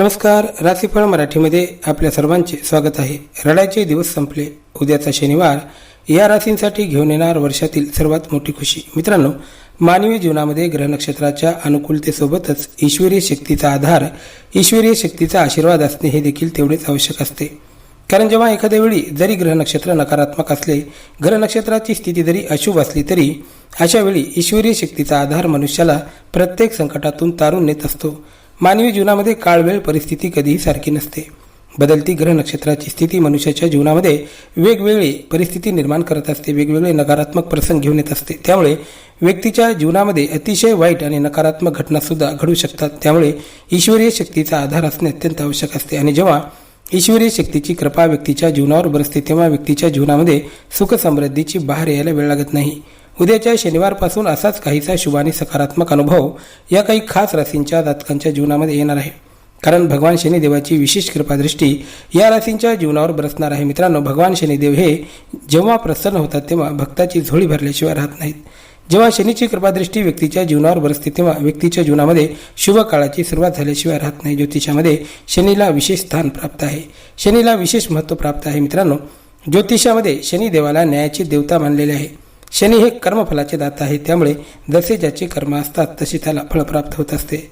नमस्कार राशीफळ मराठीमध्ये आपल्या सर्वांचे स्वागत आहे. रडायचे दिवस संपले उद्याचा शनिवार. या राशींसाठी घेऊन येणार वर्षातील सर्वात मोठी खुशी. मित्रांनो मानवी जीवनामध्ये ग्रहनक्षत्राच्या अनुकूलतेसोबतच ईश्वरीय शक्तीचा आधार ईश्वरीय शक्तीचा आशीर्वाद असणे हे देखील तेवढेच आवश्यक असते. कारण जेव्हा एखाद्या वेळी जरी ग्रहनक्षत्र नकारात्मक असले ग्रहनक्षत्राची स्थिती जरी अशुभ असली तरी अशा वेळी ईश्वरीय शक्तीचा आधार मनुष्याला प्रत्येक संकटातून तारून नेत असतो. मानवी जीवनामध्ये काळवेळ परिस्थिती कधीही सारखी नसते. बदलती ग्रह नक्षत्राची स्थिती मनुष्याच्या जीवनामध्ये वेगवेगळी परिस्थिती निर्माण करत असते वेगवेगळे नकारात्मक प्रसंग घेऊन येत असते. त्यामुळे व्यक्तीच्या जीवनामध्ये अतिशय वाईट आणि नकारात्मक घटनासुद्धा घडू शकतात. त्यामुळे ईश्वरीय शक्तीचा आधार असणे अत्यंत आवश्यक असते आणि जेव्हा ईश्वरीय शक्तीची कृपा व्यक्तीच्या जीवनावर बरसते तेव्हा व्यक्तीच्या जीवनामध्ये सुखसमृद्धीची बाहेर बहार यायला वेळ लागत नाही. उद्याच्या शनिवारपासून असाच काहीसा शुभ आणि सकारात्मक अनुभव या काही खास राशींच्या जातकांच्या जीवनामध्ये येणार आहे. कारण भगवान शनिदेवाची विशेष कृपादृष्टी या राशींच्या जीवनावर बरसणार आहे. मित्रांनो भगवान शनिदेव हे जेव्हा प्रसन्न होतात तेव्हा भक्ताची झोळी भरल्याशिवाय राहत नाहीत. जेव्हा शनीची कृपादृष्टी व्यक्तीच्या जीवनावर बरसते तेव्हा व्यक्तीच्या जीवनामध्ये शुभ काळाची सुरुवात झाल्याशिवाय राहत नाही. ज्योतिषामध्ये शनीला विशेष स्थान प्राप्त आहे. शनीला विशेष महत्त्व प्राप्त आहे. मित्रांनो ज्योतिषामध्ये शनिदेवाला न्यायाची देवता मानलेले आहे. शनी हे कर्मफलाचे दाता आहे त्यामुळे जसे ज्याचे कर्म असतात तसे त्याला फळ प्राप्त होत असते.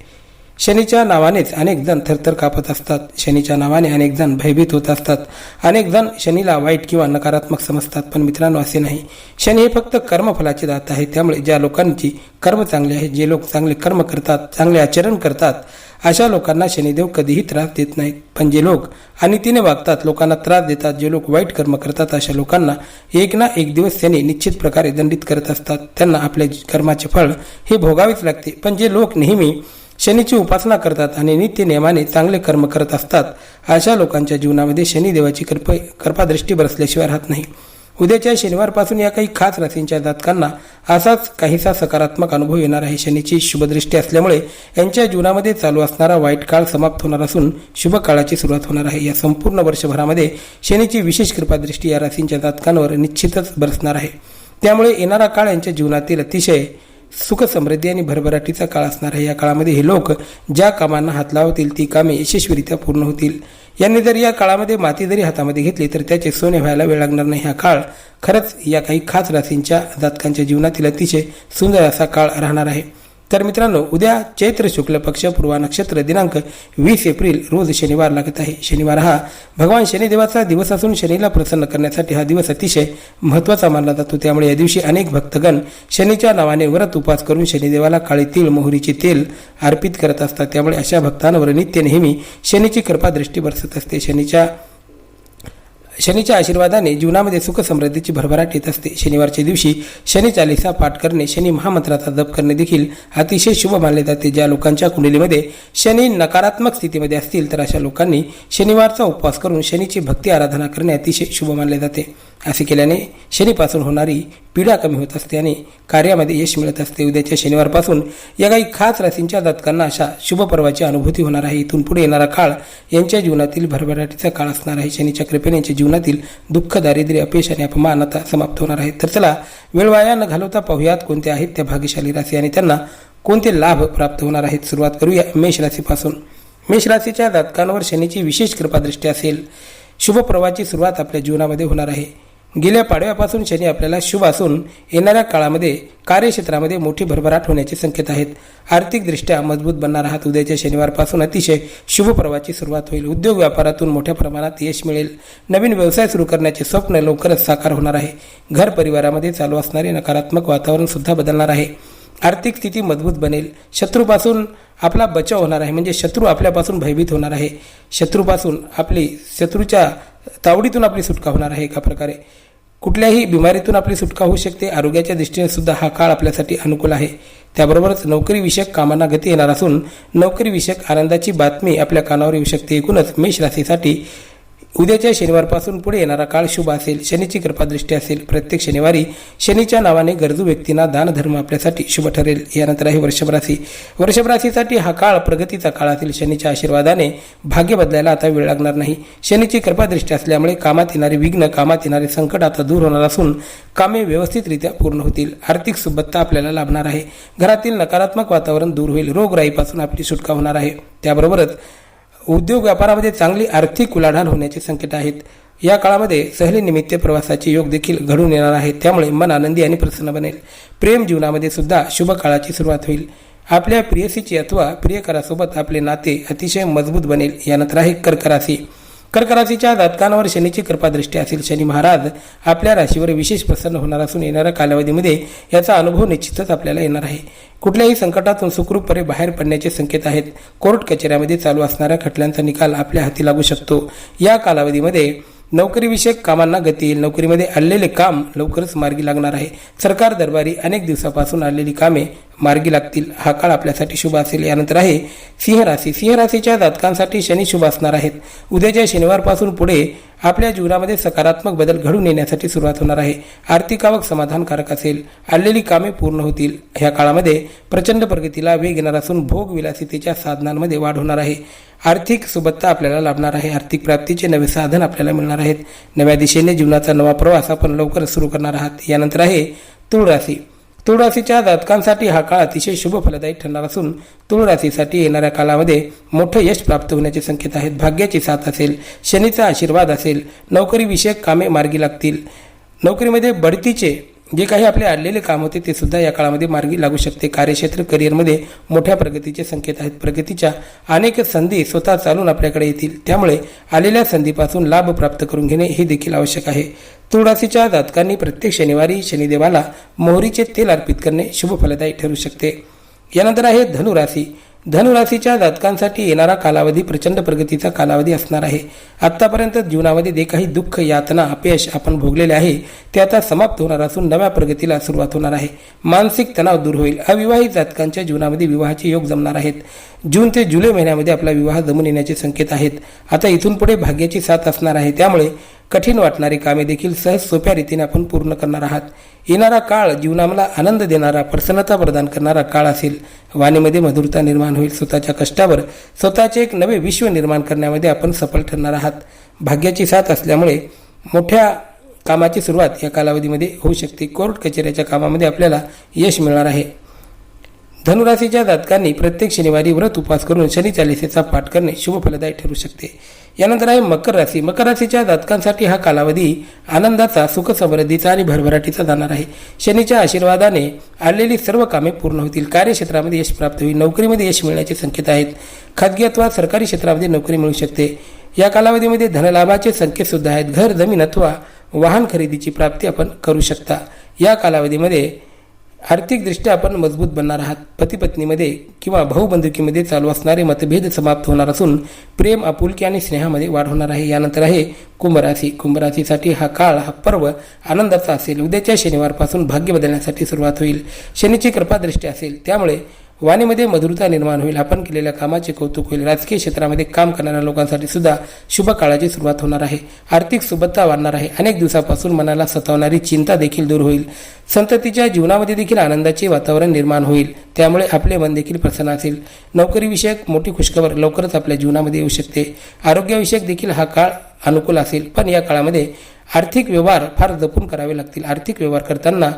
शनीच्या नावानेच अनेक जण थरथर कापत असतात. शनीच्या नावाने अनेक जण भयभीत होत असतात. अनेक जण शनीला वाईट किंवा नकारात्मक समजतात पण मित्रांनो असे नाही. शनी हे फक्त कर्मफलाचे दात आहे. त्यामुळे ज्या लोकांची कर्म चांगले आहे जे लोक चांगले कर्म करतात चांगले आचरण करतात अशा लोकांना शनिदेव कधीही त्रास देत नाहीत. पण जे लोक आणि तिने वागतात लोकांना त्रास देतात जे लोक वाईट कर्म करतात अशा लोकांना एक ना एक दिवस शनी निश्चित प्रकारे दंडित करत असतात. त्यांना आपल्या कर्माचे फळ हे भोगावेच लागते. पण जे लोक नेहमी शनीची उपासना करतात आणि नित्य नियमाने चांगले कर्म करत असतात. अशा लोकांच्या जीवनामध्ये शनिदेवाची कृप कृपादृष्टी बरसल्याशिवाय राहत नाही. उद्याच्या शनिवारपासून या काही खास राशींच्या जातकांना असाच काहीसा सकारात्मक अनुभव येणार आहे. शनीची शुभदृष्टी असल्यामुळे यांच्या जीवनामध्ये चालू असणारा वाईट काळ समाप्त होणार असून शुभ काळाची सुरुवात होणार आहे. या संपूर्ण वर्षभरामध्ये शनीची विशेष कृपादृष्टी या राशींच्या जातकांवर निश्चितच बरसणार आहे. त्यामुळे येणारा काळ यांच्या जीवनातील अतिशय सुख समृद्धी आणि भरभराटीचा काळ असणार आहे. या काळामध्ये हे लोक ज्या कामांना हात लावतील ती कामे यशस्वीरित्या पूर्ण होतील. यांनी जर या काळामध्ये माती जरी हातामध्ये घेतली तर त्याचे सोने व्हायला वेळ लागणार नाही. हा काळ खरंच या काही खास राशींच्या जातकांच्या जीवनातील अतिशय सुंदर असा काळ राहणार आहे. तर मित्रांनो उद्या चैत्र शुक्ल पक्ष पूर्वा नक्षत्र दिनांक वीस एप्रिल रोज शनिवार लागत आहे. शनिवार हा भगवान शनिदेवाचा दिवस असून शनीला प्रसन्न करण्यासाठी हा दिवस अतिशय महत्त्वाचा मानला जातो. त्यामुळे या दिवशी अनेक भक्तगण शनीच्या नावाने व्रत उपास करून शनिदेवाला काळे तीळ मोहरीचे तेल अर्पित करत असतात. त्यामुळे अशा भक्तांवर नित्य नेहमी शनीची कृपा दृष्टी बरसत असते. शनीच्या शनीच्या आशीर्वादाने जीवनामध्ये सुख समृद्धीची भरभराट येत असते. शनिवारच्या दिवशी शनी चालिसा पाठ करणे शनी महामंत्राचा जप करणे देखील अतिशय शुभ मानले जाते. ज्या लोकांच्या कुंडलीमध्ये शनी नकारात्मक स्थितीमध्ये असतील तर अशा लोकांनी शनिवारचा उपवास करून शनीची भक्ती आराधना करणे अतिशय शुभ मानले जाते. असे केल्याने शनीपासून होणारी पीडा कमी होत असते आणि कार्यामध्ये यश मिळत असते. उद्याच्या शनिवारपासून या काही खास राशींच्या जातकांना अशा शुभ पर्वाची अनुभूती होणार आहे. इथून पुढे येणारा काळ यांच्या जीवनातील भरभराटीचा काळ असणार आहे. शनीच्या कृपेने यांच्या जीवनातील दुःख दारिद्र्य अपयश आणि अपमान आता समाप्त होणार आहे. तर चला वेळ वाया न घालवता पाहूयात कोणत्या आहेत त्या भाग्यशाली राशी आणि त्यांना कोणते लाभ प्राप्त होणार आहेत. सुरुवात करूया मेष राशीपासून. मेष राशीच्या जातकांवर शनीची विशेष कृपादृष्टी असेल. शुभ सुरुवात आपल्या जीवनामध्ये होणार आहे. गेल्या पाडव्यापासून शनी आपल्याला शुभ असून येणाऱ्या काळामध्ये कार्यक्षेत्रामध्ये मोठी भरभराट होण्याचे संकेत आहेत. आर्थिकदृष्ट्या मजबूत बनणार आहात. उद्याच्या शनिवारपासून अतिशय शुभ पर्वाची सुरुवात होईल. उद्योग व्यापारातून मोठ्या प्रमाणात यश मिळेल. नवीन व्यवसाय सुरू करण्याचे स्वप्न लवकरच साकार होणार आहे. घर परिवारामध्ये चालू असणारे नकारात्मक वातावरण सुद्धा बदलणार आहे. आर्थिक स्थिती मजबूत बनेल. शत्रूपासून आपला बचाव होणार आहे. म्हणजे शत्रू आपल्यापासून भयभीत होणार आहे. शत्रूपासून आपली शत्रूच्या तावडीतून आपली सुटका होणार आहे एका प्रकारे. कुठल्याही बिमारीतून आपली सुटका होऊ शकते. आरोग्याच्या दृष्टीने सुद्धा हा काळ आपल्यासाठी अनुकूल आहे. त्याबरोबरच नोकरीविषयक कामांना गती येणार असून नोकरीविषयक आनंदाची बातमी आपल्या कानावर येऊ शकते. एकूणच मेष राशीसाठी उद्याच्या शनिवारपासून पुढे येणारा काळ शुभ असेल शनीची कृपादृष्टी असेल प्रत्येक शनिवारी शनीच्या नावाने गरजू व्यक्तींना दानधर्म आपल्यासाठी शुभ ठरेल. यानंतर आहे वृषभ राशी वृषभ राशीसाठी हा काळ प्रगतीचा काळ असेल. शनीच्या आशीर्वादाने भाग्य बदलायला आता वेळ लागणार नाही. शनीची कृपादृष्टी असल्यामुळे कामात येणारे विघ्न कामात येणारे संकट आता दूर होणार असून कामे व्यवस्थितरित्या पूर्ण होतील. आर्थिक सुबत्ता आपल्याला लाभणार आहे. घरातील नकारात्मक वातावरण दूर होईल. रोगराईपासून आपली सुटका होणार आहे. त्याबरोबरच उद्योग व्यापारामध्ये चांगली आर्थिक उलाढाल होण्याचे संकेत आहेत. या काळामध्ये सहलीनिमित्त प्रवासाचे योग देखील घडून येणार आहे त्यामुळे मन आनंदी आणि प्रसन्न बनेल. प्रेम जीवनामध्ये सुद्धा शुभ काळाची सुरुवात होईल. आपल्या प्रियसीची अथवा प्रियकरासोबत आपले नाते अतिशय मजबूत बनेल. यानंतर आहे कर्क राशी कर्क राशीच्या जातकांवर शनीची कृपादृष्टी असेल शनी महाराज आपल्या राशीवर विशेष प्रसन्न होणार असून येणाऱ्या कालावधीमध्ये याचा अनुभव निश्चितच आपल्याला येणार आहे. कुठल्याही संकटातून सुखरूपपणे बाहेर पडण्याचे संकेत आहेत. कोर्ट कचेऱ्यामध्ये चालू असणाऱ्या खटल्यांचा निकाल आपल्या हाती लागू शकतो. या कालावधीमध्ये नोकरीविषयक कामांना गती येईल. नोकरीमध्ये आलेले काम लवकरच मार्गी लागणार आहे. सरकार दरबारी अनेक दिवसापासून आलेली कामे मार्गी लागतील. हा काळ आपल्यासाठी शुभ असेल. यानंतर आहे सिंह राशी सिंह राशीच्या जातकांसाठी शनी शुभ असणार आहेत. उद्याच्या शनिवारपासून पुढे आपल्या जीवनामध्ये सकारात्मक बदल घडून येण्यासाठी सुरुवात होणार आहे. आर्थिक आवक समाधानकारक असेल आलेली कामे पूर्ण होतील. ह्या काळामध्ये प्रचंड प्रगतीला वेग येणार असून भोग विलासितेच्या साधनांमध्ये वाढ होणार आहे. आर्थिक सुबत्ता आपल्याला लाभणार आहे. आर्थिक प्राप्तीचे नवे साधन आपल्याला मिळणार आहेत. नव्या दिशेने जीवनाचा नवा प्रवास आपण लवकर सुरू करणार आहात. यानंतर आहे तुळ राशी तुळ राशीच्या जातकांसाठी हा काळ अतिशय शुभ फलदायी ठरणार असून तुळ राशीसाठी येणाऱ्या काळामध्ये मोठं यश प्राप्त होण्याचे संकेत आहेत. भाग्याची साथ असेल शनीचा आशीर्वाद असेल नोकरीविषयक कामे मार्गी लागतील. नोकरीमध्ये बढतीचे जे काही आपले आलेले काम होते ते सुद्धा या काळामध्ये मार्गी लागू शकते. कार्यक्षेत्र करिअरमध्ये मोठ्या प्रगतीचे संकेत आहेत. प्रगतीच्या अनेक संधी स्वतः चालून आपल्याकडे येतील. त्यामुळे आलेल्या संधीपासून लाभ प्राप्त करून घेणे हे देखील आवश्यक आहे. तुळशीच्या जातकांनी प्रत्येक शनिवारी शनिदेवाला मोहरीचे तेल अर्पित करणे शुभ फलदायी ठरू शकते. यानंतर आहे धनुराशी. धनुराशीच्या जातकांसाठी येणारा कालावधी प्रचंड प्रगतीचा कालावधी असणार आहे. आत्तापर्यंत जीवनामध्ये जे काही दुःख यातना अपयश आपण भोगलेले आहे ते आता समाप्त होणार असून नव्या प्रगतीला सुरुवात होणार आहे. मानसिक तणाव दूर होईल. अविवाहित जातकांच्या जीवनामध्ये विवाहाचे योग जमणार आहेत. जून ते जुलै महिन्यामध्ये आपला विवाह जमून येण्याचे संकेत आहेत. आता इथून पुढे भाग्याची साथ असणार आहे. त्यामुळे कठीण वाटणारी कामे देखील सहज सोप्या रीतीने आपण पूर्ण करणार आहात. येणारा काळ जीवनाला आनंद देणारा प्रसन्नता प्रदान करणारा काळ असेल. वाणीमध्ये मधुरता निर्माण होईल. स्वतःच्या कष्टावर स्वतःचे एक नवे विश्व निर्माण करण्यामध्ये आपण सफल ठरणार आहात. भाग्याची साथ असल्यामुळे मोठ्या कामाची सुरुवात या कालावधीमध्ये होऊ शकते. कोर्ट कचेऱ्याच्या कामामध्ये आपल्याला यश मिळणार आहे. धनुराशीच्या जातकांनी प्रत्येक शनिवारी व्रत उपवास करून शनी चालिसेचा पाठ करणे शुभ फलदायी ठरू शकते. यानंतर आहे मकर राशी. मकर राशीच्या जातकांसाठी हा कालावधी आनंदाचा सुखसमृद्धीचा आणि भरभराटीचा जाणार आहे. शनीच्या आशीर्वादाने आलेली सर्व कामे पूर्ण होतील. कार्यक्षेत्रामध्ये यश प्राप्त होईल. नोकरीमध्ये यश मिळण्याचे संकेत आहेत. खाजगी अथवा सरकारी क्षेत्रामध्ये नोकरी मिळू शकते. या कालावधीमध्ये धनलाभाचे संकेत सुद्धा आहेत. घर जमीन अथवा वाहन खरेदीची प्राप्ती आपण करू शकता. या कालावधीमध्ये आर्थिकदृष्ट्या आपण मजबूत बनणार आहात. पतीपत्नीमध्ये किंवा भाऊबंधुकीमध्ये चालू असणारे मतभेद समाप्त होणार असून प्रेम आपुलकी आणि स्नेहामध्ये वाढ होणार आहे. यानंतर आहे कुंभराशी. कुंभराशीसाठी हा काळ हा पर्व आनंदाचा असेल. उद्याच्या शनिवारपासून भाग्य बदलण्यासाठी सुरुवात होईल. शनीची कृपादृष्टी असेल. त्यामुळे वाणीमध्ये मधुरता निर्माण होईल आपण केलेल्या कामाचे कौतुक होईल. राजकीय क्षेत्रामध्ये काम करणाऱ्या लोकांसाठी सुद्धा शुभ काळाची सुरुवात होणार आहे. आर्थिक सुबत्ता वाढणार आहे. अनेक दिवसापासून मनाला सतावणारी चिंता देखील दूर होईल. संततीच्या जीवनामध्ये देखील आनंदाचे वातावरण निर्माण होईल. त्यामुळे आपले मन देखील प्रसन्न असेल. नोकरीविषयक मोठी खुशखबर लवकरच आपल्या जीवनामध्ये येऊ शकते. आरोग्याविषयक देखील हा काळ अनुकूल असेल. पण या काळामध्ये आर्थिक व्यवहार फार जपून करावे लागतील. आर्थिक व्यवहार करताना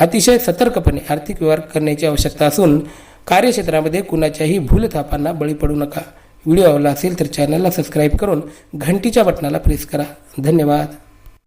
अतिशय सतर्कपणे आर्थिक व्यवहार करण्याची आवश्यकता असून कार्यक्षेत्रामध्ये कुणाच्याही भूलथापांना बळी पडू नका. व्हिडिओ आवडला असेल तर चॅनलला सबस्क्राईब करून घंटीच्या बटनाला प्रेस करा. धन्यवाद.